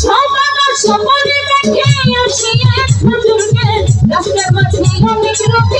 সবার সবার কাছে আসি এক হুজুরকে রাস্তার মাঝে